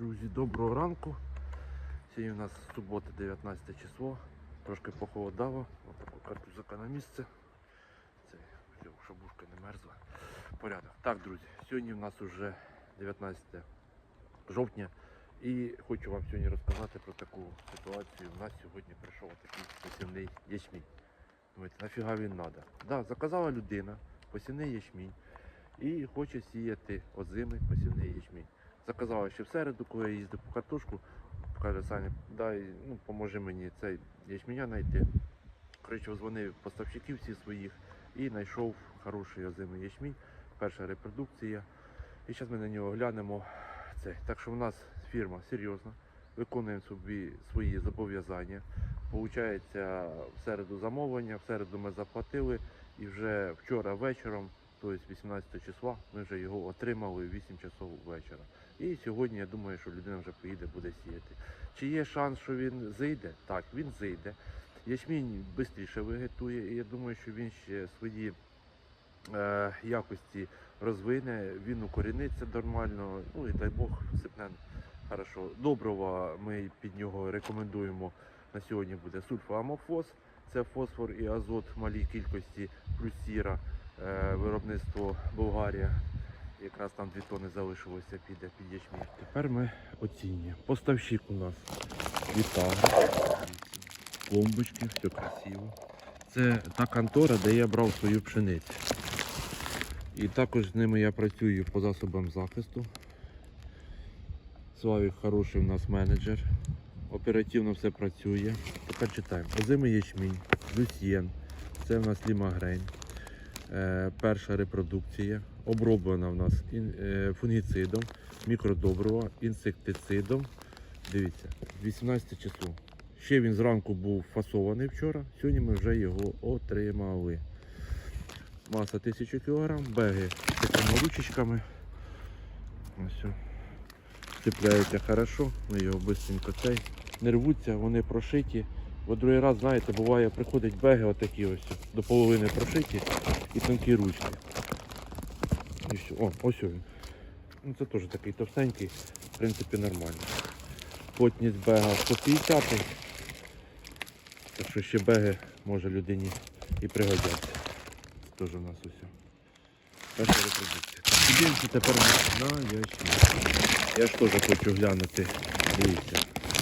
Друзі, доброго ранку. Сьогодні у нас субота, 19 число. Трошки похолодало. Отаку картузака на місце. Це шабушка не мерзла. Порядок. Так, друзі, сьогодні у нас вже 19 жовтня. І хочу вам сьогодні розказати про таку ситуацію. У нас сьогодні прийшов такий посівний ячмінь. Думаєте, нафіга він треба? Да, заказала людина посівний ячмінь і хоче сіяти озимий посівний ячмінь. Заказала ще в середу, коли я їздив по картошку, каже Саня, дай, ну, поможи мені цей ячменя знайти. Коротше, дзвонив поставщиків всіх своїх і знайшов хороший озимий ячмінь, перша репродукція. І зараз ми на нього глянемо. Це. Так що в нас фірма серйозна, виконуємо собі свої зобов'язання. Получається, в середу замовлення, в середу ми заплатили і вже вчора вечором, тобто 18 числа, ми вже його отримали 8 часов вечора. І сьогодні я думаю, що людина вже поїде, буде сіяти. Чи є шанс, що він зайде? Так, він зайде. Ячмінь швидше вегетує, і я думаю, що він ще свої е, якості розвине, він укоріниться нормально, ну і дай Бог сипне хорошо. Доброго ми під нього рекомендуємо на сьогодні буде сульфоамофос, це фосфор і азот в малій кількості, плюс сіра, виробництво Болгарія. Якраз там 2 тони залишилося піде під ячмінь. Тепер ми оцінюємо. Поставщик у нас Вітага, клумбочки, все красиво. Це та контора, де я брав свою пшеницю. І також з ними я працюю по засобам захисту. Славік хороший у нас менеджер. Оперативно все працює. Тепер читаємо. Озимий ячмінь, люсьєн. Це в нас лімагрейн. Е, перша репродукція. Оброблена в нас е, фунгіцидом, мікродобрива, інсектицидом. Дивіться, 18 число. Ще він зранку був фасований вчора. Сьогодні ми вже його отримали. Маса 1000 кг, беги з такими ручечками. Ось. Цепляються хорошо, ми його швидко цей. Не рвуться, вони прошиті. Бо другий раз, знаєте, буває, приходять беги отакі ось до половини прошиті і тонкі ручки. І все. О, ось він. Ну, це теж такий товстенький, в принципі, нормально. Плотність бега 150. Так що ще беги може людині і пригодяться. Теж у нас усе. Перша репродукція. Дивимося тепер на ячмінь. Я ж теж хочу глянути. Дивіться,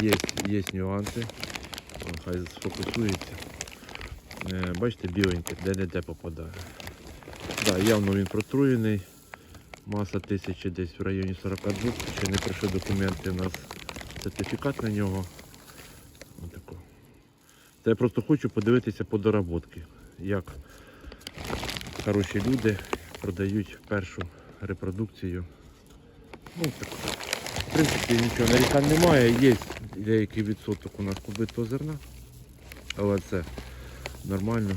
є, є нюанси. Хай сфокусується. Е, Бачите, біленьке, де-не-де попадає. Да, явно він протруєний. Маса тисячі десь в районі 42. Ще не прийшли документи у нас сертифікат на нього. Отако. Та я просто хочу подивитися по доработки, як хороші люди продають першу репродукцію. Ну, так. В принципі, нічого нарікань немає. Є деякий відсоток у нас побитого зерна, але це нормально.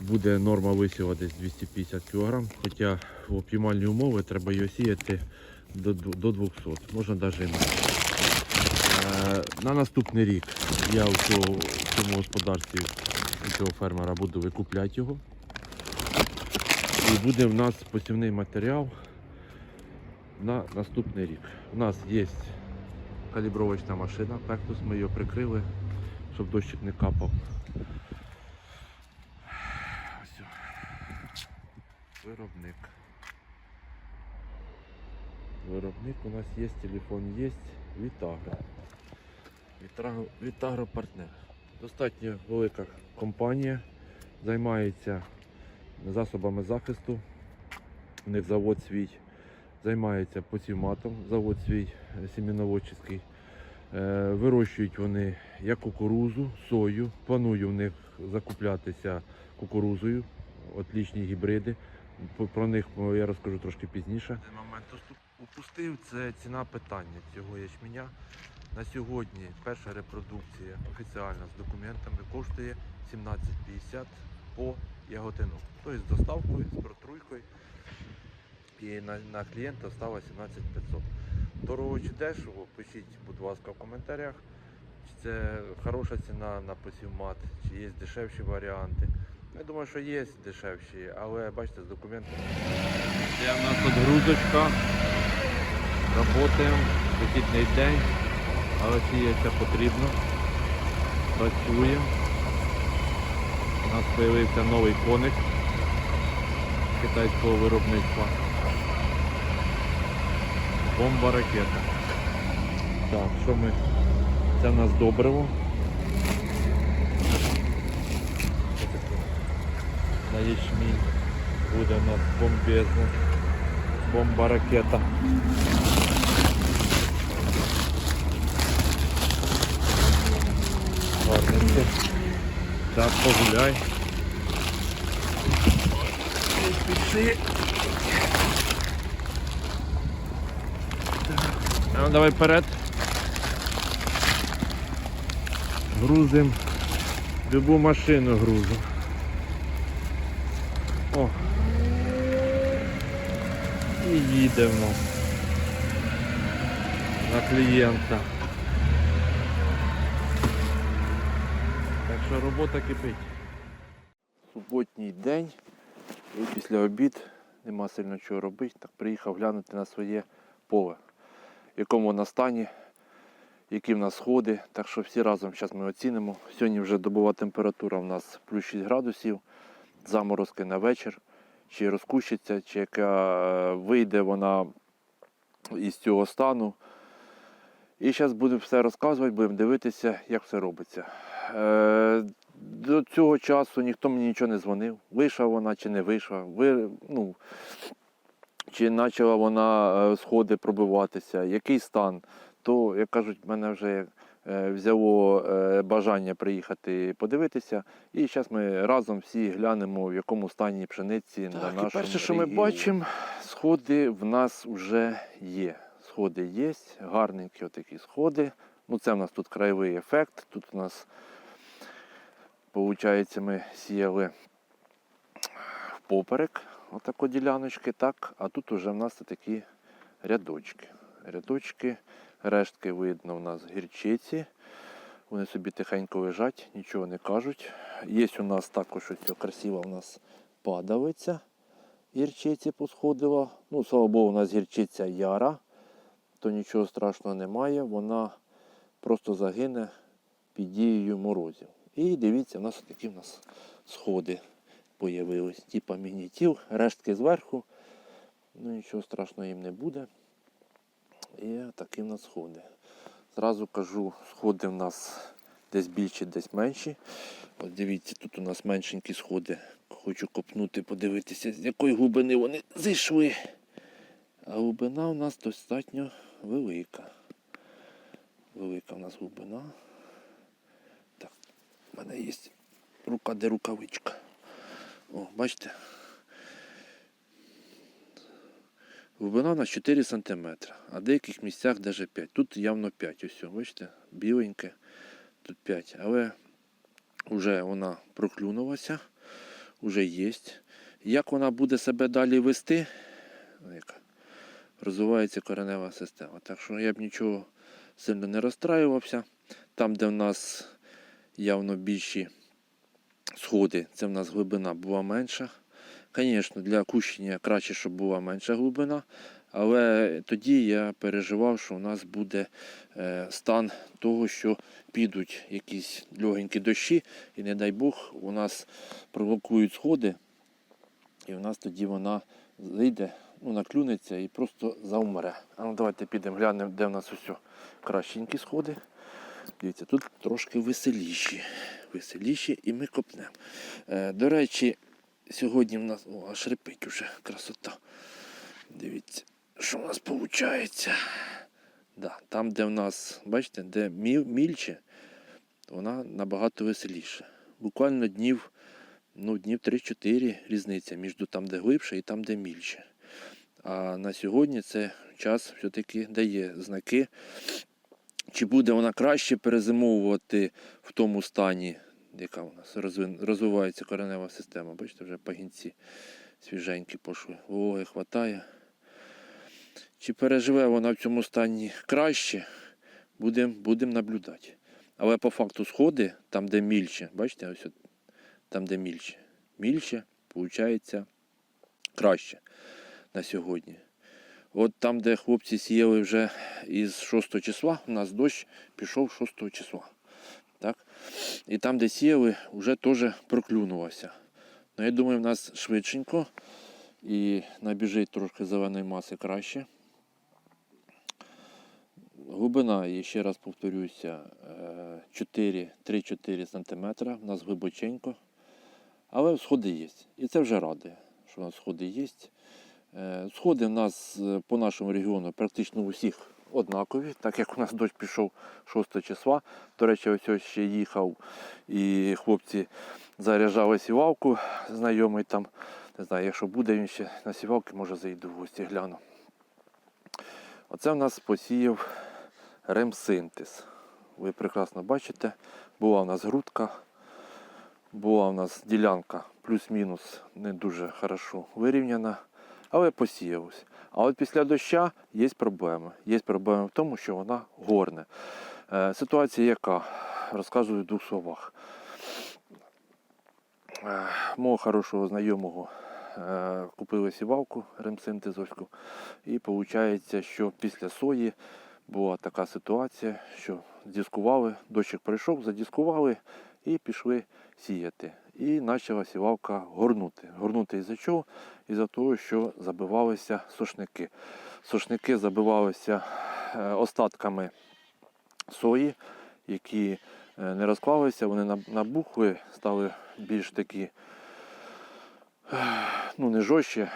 Буде норма висіва десь 250 кг, хоча в оптимальні умови треба його сіяти до, до 200, можна навіть менше. Е, На наступний рік я у цього, в цьому господарстві у цього фермера буду викупляти його. І буде в нас посівний матеріал на наступний рік. У нас є калібровочна машина, пектус, ми її прикрили, щоб дощик не капав. Ось. о. Виробник. Виробник у нас є, телефон є, Вітагро. Вітагро, партнер. Достатньо велика компанія, займається засобами захисту. У них завод свій займається посівматом, завод свій е, сіміноводчий. Е, Вирощують вони як кукурузу, сою. Планую в них закуплятися кукурузою, отлічні гібриди. Про них е, я розкажу трошки пізніше. Момент упустив це ціна питання цього ячменя. На сьогодні перша репродукція офіціальна з документами коштує 17,50 по яготину. Тобто з доставкою, з протруйкою. І на, на клієнта стало 17500. Дорого чи дешево, пишіть, будь ласка, в коментарях. Чи це хороша ціна на посівмат, чи є дешевші варіанти. Я думаю, що є дешевші, але бачите, з документами. Це в нас тут грузочка. Работаємо, вихідний день, але сіяться потрібно. Працюємо. У нас з'явився новий коник китайського виробництва. Бомба ракета. Так, що ми? Це в нас добриво. Що таке? На ячмінь буде у нас бомбезно. Бомба ракета. Гарненько. Так, погуляй. Пішли. Ну, давай вперед. Грузим. Любу машину грузим. І їдемо на клієнта. Так що робота кипить. Суботній день і після обід нема сильно чого робити. Так приїхав глянути на своє поле, в якому воно стані, які в нас сходи. Так що всі разом зараз ми оцінимо. Сьогодні вже добова температура у нас плюс 6 градусів, заморозки на вечір. Чи розкущиться, чи яка е, вийде вона із цього стану. І зараз будемо все розказувати, будемо дивитися, як все робиться. Е, до цього часу ніхто мені нічого не дзвонив. Вийшла вона чи не вийшла, ви, ну, чи почала вона е, сходи пробиватися, який стан. То, як кажуть, мене вже взяло е, бажання приїхати подивитися. І зараз ми разом всі глянемо, в якому стані пшениці на Так, і перше, що ми регіоні. бачимо, Сходи в нас вже є. Сходи є, гарненькі отакі сходи. Ну, це в нас тут краєвий ефект. Тут у нас, виходить, ми сіяли впоперек, отако діляночки, так, а тут вже в нас такі рядочки. Рядочки, рештки видно у нас гірчиці. Вони собі тихенько лежать, нічого не кажуть. Є у нас також ось красива у нас падавиця гірчиці посходила. Ну, слава Богу, у нас гірчиця яра, то нічого страшного немає. Вона просто загине під дією морозів. І дивіться, у нас такі у нас сходи появились. Типа мінітів, рештки зверху. Ну нічого страшного їм не буде. І такі в нас сходи. Зразу кажу, сходи в нас десь більші, десь менші. От дивіться, тут у нас меншенькі сходи. Хочу копнути, подивитися, з якої глибини вони зайшли. А глибина у нас достатньо велика. Велика у нас глибина. Так, в мене є рука де рукавичка. О, бачите? Глибина у нас 4 см, а в деяких місцях навіть 5. Тут явно 5. Ось, бачите, біленьке, тут 5. Але вже вона проклюнулася, вже є. Як вона буде себе далі вести, розвивається коренева система. Так що я б нічого сильно не розстраювався. Там, де в нас явно більші сходи, це в нас глибина була менша. Звісно, для кущення краще, щоб була менша глибина, але тоді я переживав, що у нас буде е, стан того, що підуть якісь легенькі дощі, і не дай Бог, у нас провокують сходи, і у нас тоді вона зайде, ну, наклюнеться і просто завмре. А ну давайте підемо глянемо, де в нас ось кращенькі сходи. Дивіться, тут трошки веселіші. Веселіші і ми копнемо. Е, до речі, сьогодні в нас о, аж репить уже красота. Дивіться, що в нас виходить. Да, там, де в нас, бачите, де мі- мільче, вона набагато веселіша. Буквально днів, ну, днів 3-4 різниця між там, де глибше і там, де мільче. А на сьогодні це час все-таки дає знаки, чи буде вона краще перезимовувати в тому стані, яка у нас розвивається коренева система. Бачите, вже пагінці свіженькі пошли. Вологи хватає. Чи переживе вона в цьому стані краще, будемо будем наблюдати. Але по факту сходи, там, де мільче, бачите, ось от, там, де мільче, мільче, виходить краще на сьогодні. От там, де хлопці сіяли вже із 6 числа, у нас дощ пішов 6 числа. І там, де сіяли, вже теж проклюнулося. Ну, я думаю, в нас швидшенько і набіжить трошки зеленої маси краще. Глибина, і ще раз повторюся, е, 4, 3-4 см. У нас глибоченько. Але сходи є. І це вже радує, що у нас сходи є. Е, Сходи в нас е, по нашому регіону практично у всіх однакові, так як у нас дощ пішов 6 числа. До речі, ось ось ще їхав і хлопці заряджали сівалку, знайомий там. Не знаю, якщо буде він ще на сівалки, може зайду в гості гляну. Оце в нас посіяв ремсинтез. Ви прекрасно бачите, була в нас грудка, була в нас ділянка плюс-мінус не дуже хорошо вирівняна, але посіялось. А от після доща є проблеми. Є проблема в тому, що вона горне. Е, Ситуація яка? Розказую в двох словах. Е, Мого хорошого знайомого е, купили сівалку ремсинтезовську. І виходить, що після сої була така ситуація, що дискували, дощик прийшов, задіскували і пішли сіяти. І почала сівалка горнути. Горнути із-за чого? Із-за того, що забивалися сушники. Сушники забивалися е, остатками сої, які е, не розклалися, вони набухли, стали більш такі, ну не жорстче,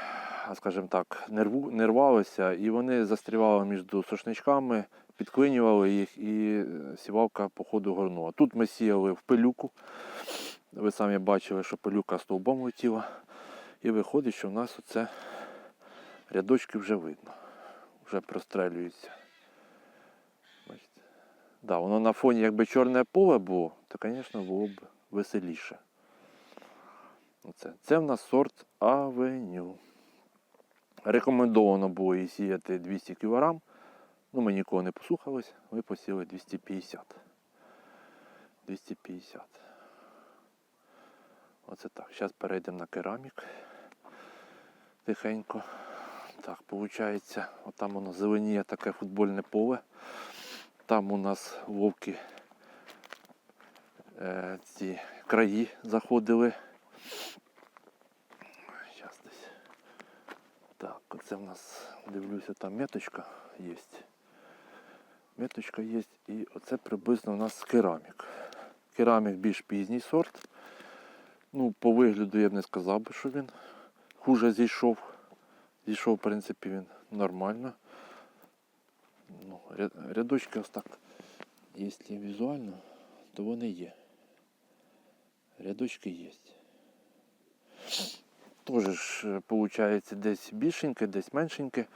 а скажімо так, не рвалися, і вони застрівали між сушничками, підклинювали їх, і е, сівалка по ходу горнула. Тут ми сіяли в пилюку. Ви самі бачили, що пилюка стовбом летіла. І виходить, що в нас оце рядочки вже видно. Вже прострелюються. Бачите? Да, воно на фоні якби чорне поле було, то, звісно, було б веселіше. Оце. Це в нас сорт Авеню. Рекомендовано було її сіяти 200 кг. Ну, ми нікого не послухались, ми посіяли 250. 250. Оце так. Зараз перейдемо на керамік. Тихенько. Так, виходить, отам воно зеленіє таке футбольне поле. Там у нас вовки е, ці краї заходили. Зараз десь. Так, оце в нас, дивлюся, там меточка є. Меточка є і оце приблизно у нас керамік. Керамік більш пізній сорт. Ну, по вигляду я б не сказав би, що він хуже зійшов. Зійшов, в принципі, він нормально. Ну, ря- рядочки ось так. Якщо візуально, то вони є. Рядочки є. Тоже ж, виходить, десь більшеньке, десь меншеньке.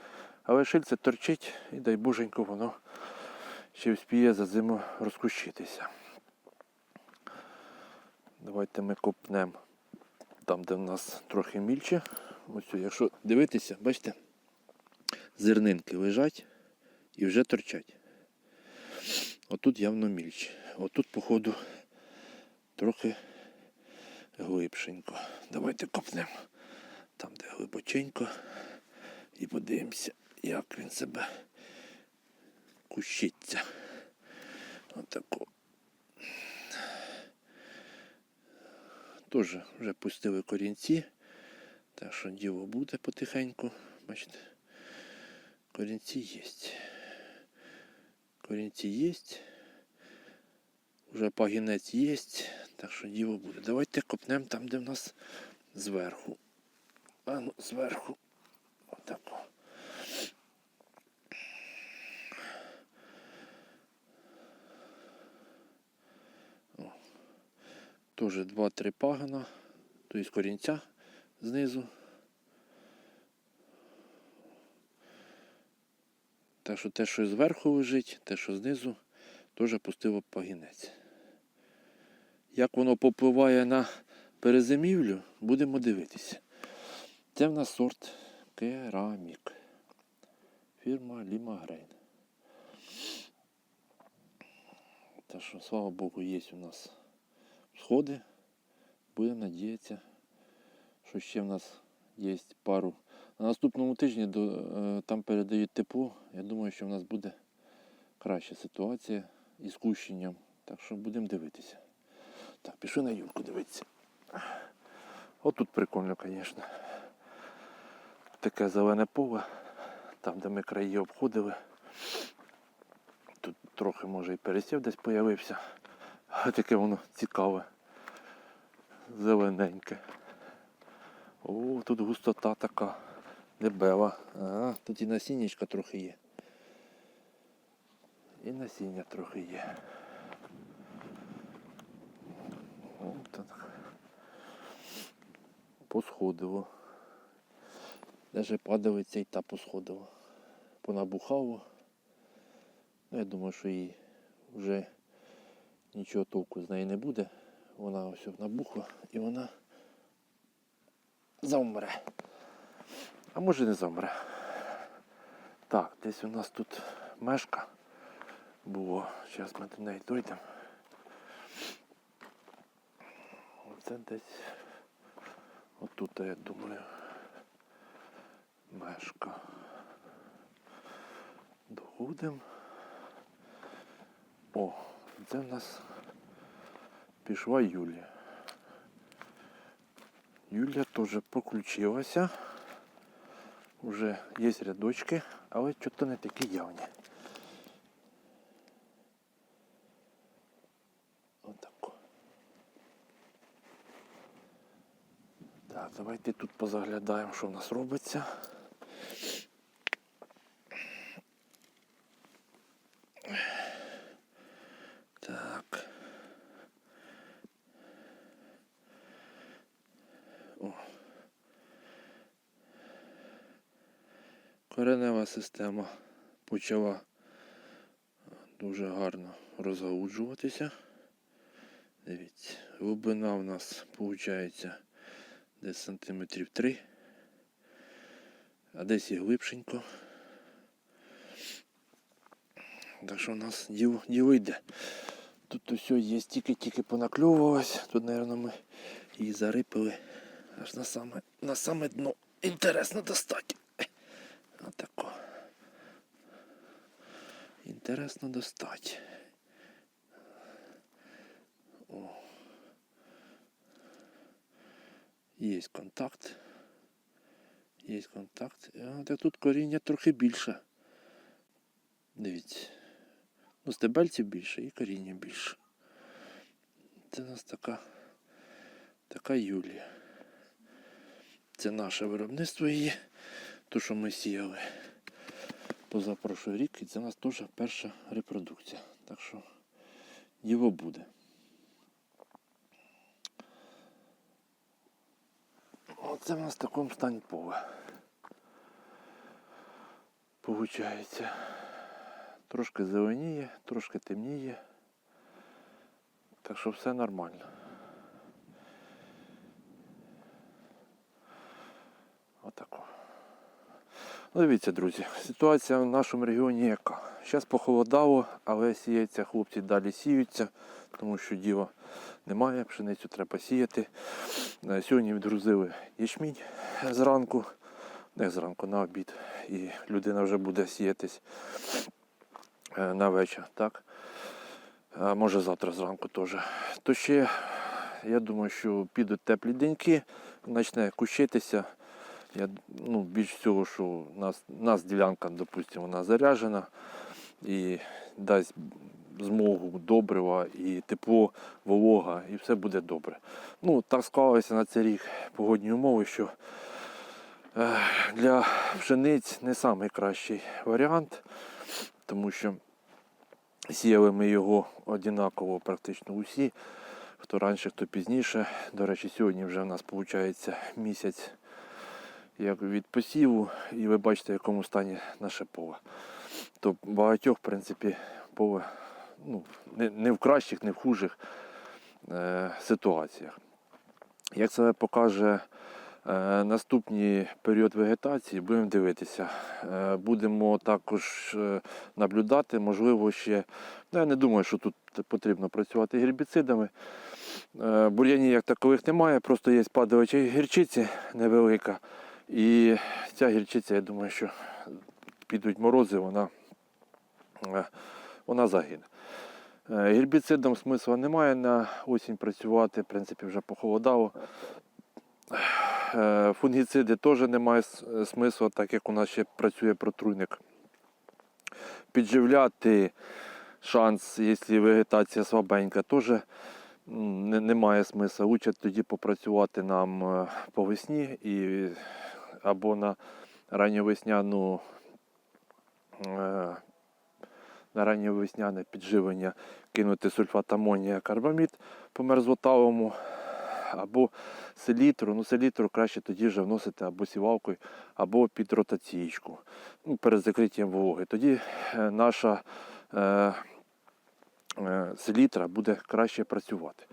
Але шильце торчить і дай боженько воно ще вспіє за зиму розкущитися. Давайте ми копнемо там, де в нас трохи мільче. Ось, якщо дивитися, бачите, зернинки лежать і вже торчать. Отут явно мільче. Отут, походу, трохи глибшенько. Давайте копнемо там, де глибоченько, і подивимося, як він себе кущиться. Отако. Теж вже пустили корінці. Так що діло буде потихеньку. Бачите, корінці є. Корінці є. Вже пагінець є. Так що діло буде. Давайте копнемо там, де в нас зверху. А ну, зверху. Отако. Тоже 2-3 пагана, тобто корінця знизу. Так що те, що зверху лежить, те, що знизу, теж пустило пагінець. Як воно попливає на перезимівлю, будемо дивитися. Це в нас сорт керамік. Фірма Лімагрейн. Так що, слава Богу, є у нас сходи. Будемо надіятися, що ще в нас є пару На наступному тижні е, там передають тепло. Я думаю, що в нас буде краща ситуація із кущенням. Так що будемо дивитися. Так, пішли на Юльку дивитися. От тут прикольно, звісно. Таке зелене поле, там, де ми краї обходили. Тут трохи може і пересів десь появився. А таке воно цікаве. Зелененьке. О, тут густота така. Дебела. А, тут і насіннячка трохи є. І насіння трохи є. О, так. Посходило. Даже падалиця і та посходила. Понабухало. Ну, я думаю, що їй вже нічого толку з неї не буде. Вона ось набухла і вона завмре. А може не замре. Так, десь у нас тут мешка було. Зараз ми до неї дійдемо. Це десь отут, я думаю, мешка. Доходимо. О, це в нас пішла Юлія. Юлія теж поключилася. Уже є рядочки, але що-то не такі явні. Отако. Так, давайте тут позаглядаємо, що в нас робиться. Так. О. Коренева система почала дуже гарно розгалуджуватися. Дивіться, глибина в нас виходить десь сантиметрів 3, а десь і глибшенько. Так що у нас діло, діло йде. Тут усе є, тільки-тільки понакльовувалось. Тут, мабуть, ми її зарипали аж на саме, на саме дно. Інтересно достати. Отако. Інтересно достати. О. Є контакт. Є контакт. А, та тут коріння трохи більше. Дивіться. Ну, стебельців більше і коріння більше. Це у нас така, така Юлія. Це наше виробництво її, то, що ми сіяли позапрошлий рік, і це у нас теж перша репродукція. Так що діло буде. Оце в нас в такому стані поле. Получається. Трошки зеленіє, трошки темніє. Так що все нормально. Отако. Ну, дивіться, друзі, ситуація в нашому регіоні яка. Зараз похолодало, але сіється, хлопці далі сіються, тому що діла немає, пшеницю треба сіяти. Е, Сьогодні відгрузили ячмінь зранку, не зранку, на обід. І людина вже буде сіятись е, на вечір, так? А може завтра зранку теж. То ще, я думаю, що підуть теплі деньки, почне кущитися. Я, ну, більш всього, що у нас, нас ділянка, допустимо, вона заряджена і дасть змогу добрива і тепло, волога, і все буде добре. Ну, так склалися на цей рік погодні умови, що е, для пшениць не найкращий варіант, тому що сіяли ми його однаково практично усі. Хто раніше, хто пізніше. До речі, сьогодні вже в нас виходить місяць як від посіву, і ви бачите, в якому стані наше поле. То багатьох, в принципі, поле ну, не, не в кращих, не в хужих е, ситуаціях. Як це покаже е, наступний період вегетації, будемо дивитися. Е, будемо також е, наблюдати, можливо, ще. Ну, я не думаю, що тут потрібно працювати гербіцидами. Е, бур'янів як такових немає, просто є падалича гірчиці невелика. І ця гірчиця, я думаю, що підуть морози, вона, е, вона загине. Е, Гербіцидом смисла немає на осінь працювати, в принципі, вже похолодало. Е, Фунгіциди теж немає с- смислу, так як у нас ще працює протруйник. Підживляти шанс, якщо вегетація слабенька, теж немає смисла. Лучше тоді попрацювати нам по весні і, або на ранньовесняну е, на ранньовесняне підживлення кинути сульфат амонія карбамід по мерзлотавому або селітру. Ну, селітру краще тоді вже вносити або сівалкою, або під ротаційку ну, перед закриттям вологи. Тоді е, наша е, е, селітра буде краще працювати.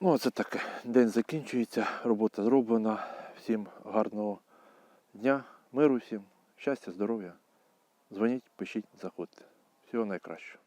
Ну, це таке. День закінчується, робота зроблена. Всім гарного дня, миру всім, щастя, здоров'я. Дзвоніть, пишіть, заходьте. Всього найкращого.